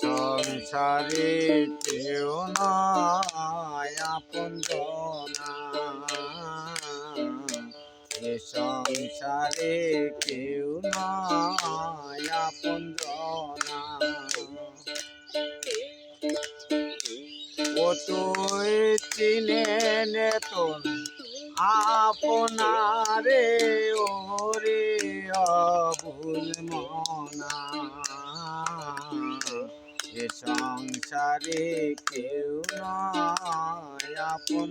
সংসারে কেউ আপন এ সংসারে কেউ আপন ও তুই চিনে নেতন আপনারে ওরে অবুল মনা। এ সংসারে কেউ নয় আপন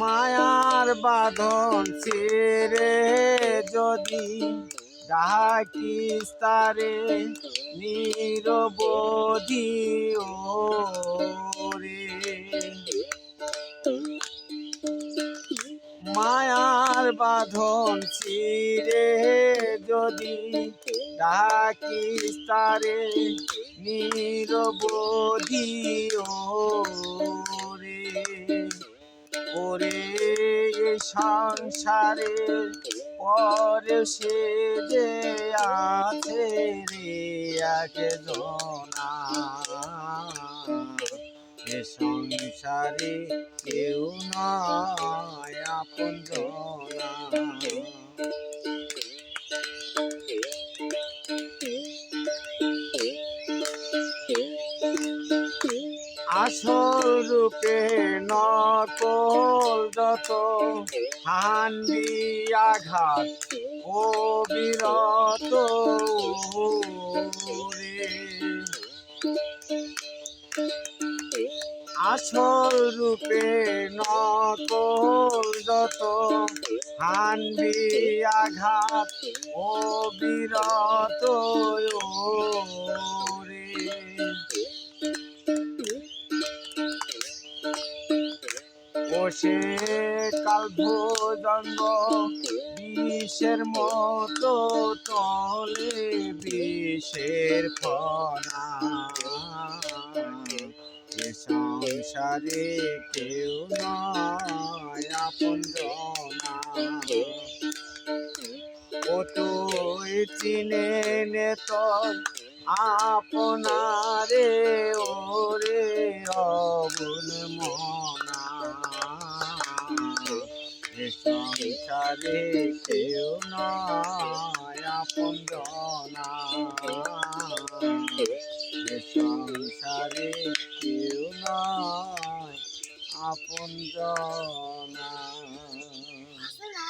মায়ার বাঁধন ছেড়ে যদি ডাকিস তারে নিরবধি ওরে। মায়ার বাঁধন ছিঁড়ে যদি ডাকিস তারে নিরবধি ওরে। ওরে সংসারে পরে সে যে আছে রে আগে জনা এ সংসারে কেউ নয় আপন আসল রূপে নকল যত। হান্ডি আঘাত ও বিরত আসল রূপে নকল যত। হান্ডি আঘাত ও বিরত বসে কাল ভোজঙ্গ বিষের মতো তলে বিষের ফনা এ সংসারে কেউ নয় আপন ও চিনে নে আপনারে, ওরে অবুল সংসারে কেউ নয় আপন সংসারে কেউ নয় আপন জনা।